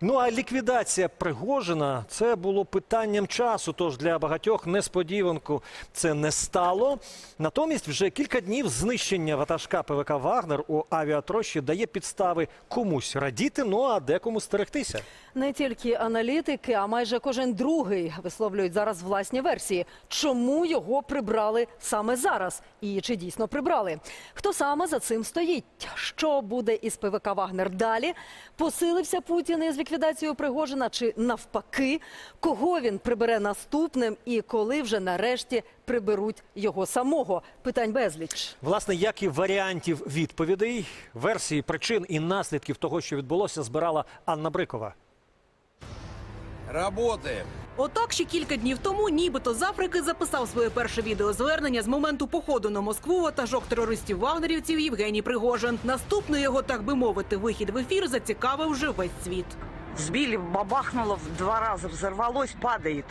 Ну а ліквідація Пригожина це було питанням часу. Тож для багатьох несподіванку це не стало. Натомість вже кілька днів знищення ватажка ПВК Вагнер у авіатрощі дає підстави комусь радіти, ну а декому стерегтися. Не тільки аналітики, а майже кожен другий висловлюють зараз власні версії. Чому його прибрали саме зараз? І чи дійсно прибрали? Хто саме за цим стоїть? Що буде із ПВК Вагнер далі? Посилився Путін із ліквідацією Пригожина чи навпаки? Кого він прибере наступним і коли вже нарешті приберуть його самого? Питань безліч. Власне, як і варіантів відповідей, версії причин і наслідків того, що відбулося, збирала Анна Брикова. Работаем. Отак ще кілька днів тому, нібито з Африки записав своє перше відеозвернення з моменту походу на Москву ватажок терористів вагнерівців Євгеній Пригожин. Наступний його, так би мовити, вихід в ефір зацікавив вже весь світ. Сбили, бабахнуло в два раза, взорвалось, падает.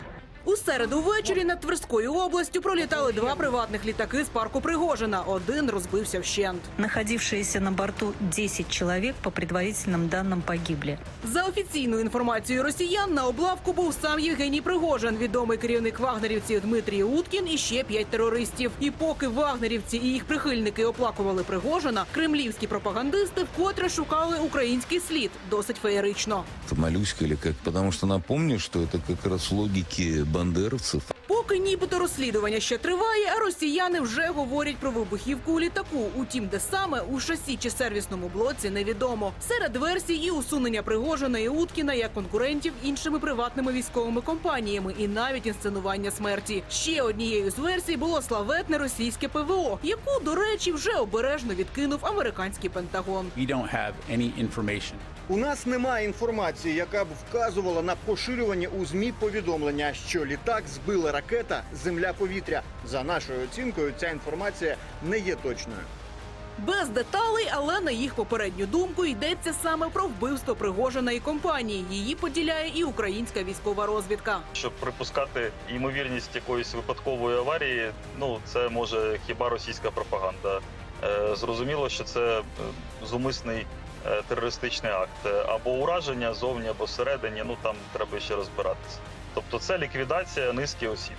У середу ввечері над Тверською областю пролітали два приватних літаки з парку Пригожина. Один розбився вщент. Находившиеся на борту 10 человек, по предварительным данным, погибли. За офіційною інформацією росіян на облавку був сам Євгеній Пригожин, відомий керівник вагнерівців Дмитрій Уткін і ще п'ять терористів. І поки вагнерівці і їх прихильники оплакували Пригожина, кремлівські пропагандисти вкотре шукали український слід досить феєрично. Молюська или как? Потому что напомню, что это как раз в логике бандеровцев. Поки нібито розслідування ще триває, а росіяни вже говорять про вибухівку у літаку. Утім, де саме у шасі чи сервісному блоці невідомо. Серед версій і усунення Пригожина і Уткіна як конкурентів іншими приватними військовими компаніями, і навіть інсценування смерті. Ще однією з версій було славетне російське ПВО, яку, до речі, вже обережно відкинув американський Пентагон. У нас немає інформації, яка б вказувала на поширювання у змі повідомлення, що літак збила ракета Земля-повітря. За нашою оцінкою, ця інформація не є точною. Без деталей, але на їх попередню думку йдеться саме про вбивство Пригожина і компанії. Її поділяє і українська військова розвідка. щоб припускати ймовірність якоїсь випадкової аварії, ну це може хіба російська пропаганда. Е, зрозуміло, що це е, зумисний терористичний акт Е, або ураження зовні, або всередині. Ну там треба ще розбиратися. Тобто, це ліквідація низки осіб.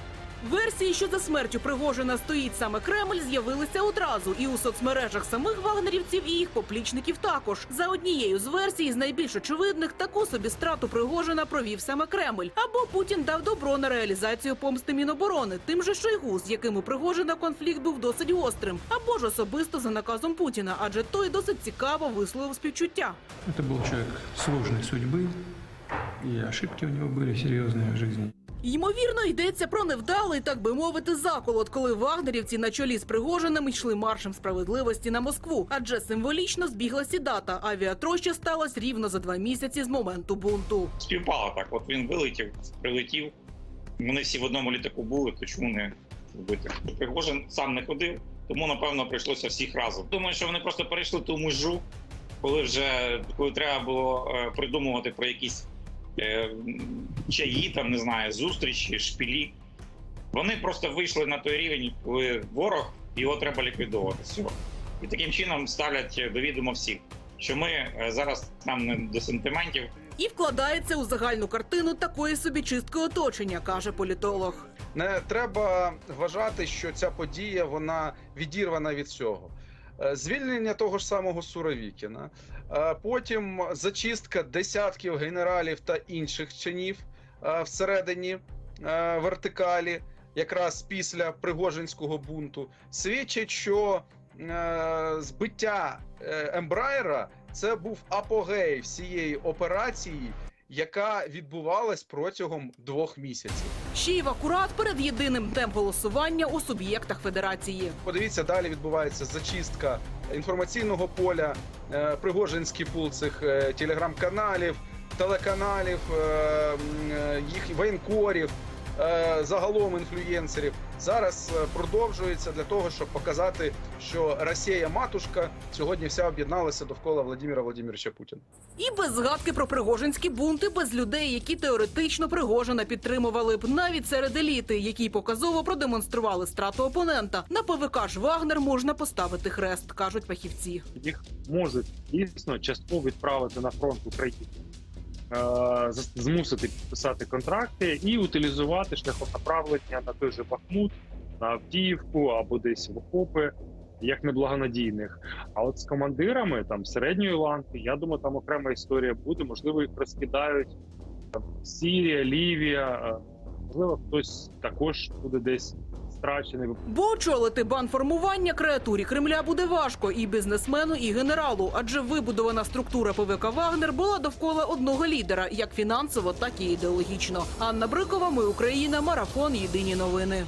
Версії, що за смертю Пригожина стоїть саме Кремль, з'явилися одразу і у соцмережах самих вагнерівців і їх поплічників також. За однією з версій, з найбільш очевидних, таку собі страту Пригожина провів саме Кремль. Або Путін дав добро на реалізацію помсти Міноборони, тим же Шойгу, з яким у Пригожина конфлікт був досить гострим, або ж особисто за наказом Путіна, адже той досить цікаво висловив співчуття. Это был человек сложной судьбы, и ошибки у него были серьезные в жизни. Ймовірно, йдеться про невдалий, так би мовити, заколот, коли вагнерівці на чолі з Пригожиним йшли маршем справедливості на Москву. Адже символічно збіглася дата. Авіатроща сталася рівно за два місяці з моменту бунту. співпало так. От він вилетів, прилетів. Вони всі в одному літаку були, то чому не робити? Пригожин сам не ходив, тому напевно прийшлося всіх разом. Думаю, що вони просто перейшли ту межу, коли вже коли треба було е, придумувати про якісь чаї, там не знаю, зустрічі, шпілі. Вони просто вийшли на той рівень, коли ворог його треба ліквідовувати. Все. І таким чином ставлять до відома всіх, що ми е, зараз нам не до сентиментів. І вкладається у загальну картину такої собі чистки оточення, каже політолог. Не треба вважати, що ця подія вона відірвана від всього. Е, Звільнення того ж самого Суровікіна, е, потім зачистка десятків генералів та інших чинів е, всередині вертикалі, якраз після Пригожинського бунту, свідчить, що збиття Ембраєра це був апогей всієї операції, яка відбувалась протягом двох місяців. Ще акурат перед єдиним днем голосування у суб'єктах федерації. Подивіться, далі відбувається зачистка інформаційного поля, е, пригожинський пул цих е, телеграм-каналів, телеканалів, е, їх воєнкорів, загалом інфлюєнсерів. Зараз е, продовжується для того, щоб показати, що Росія матушка сьогодні вся об'єдналася довкола Владимира Владимировича Путіна. І без згадки про пригожинські бунти, без людей, які теоретично Пригожина підтримували б навіть серед еліти, які показово продемонстрували страту опонента. На ПВК ж Вагнер можна поставити хрест, кажуть фахівці. Їх можуть дійсно частково відправити на фронт України. Зас- змусити підписати контракти і утилізувати шляхом направлення на той же Бахмут, на Авдіївку або десь в окопи, як неблагонадійних. А от з командирами там середньої ланки, я думаю, там окрема історія буде. Можливо, їх розкидають там Сірія, Лівія. е, Можливо, хтось також буде десь страчений. Бо очолити банформування креатурі Кремля буде важко і бізнесмену, і генералу, адже вибудована структура ПВК Вагнер була довкола одного лідера, як фінансово, так і ідеологічно. Анна Брикова, ми Україна, марафон. Єдині новини.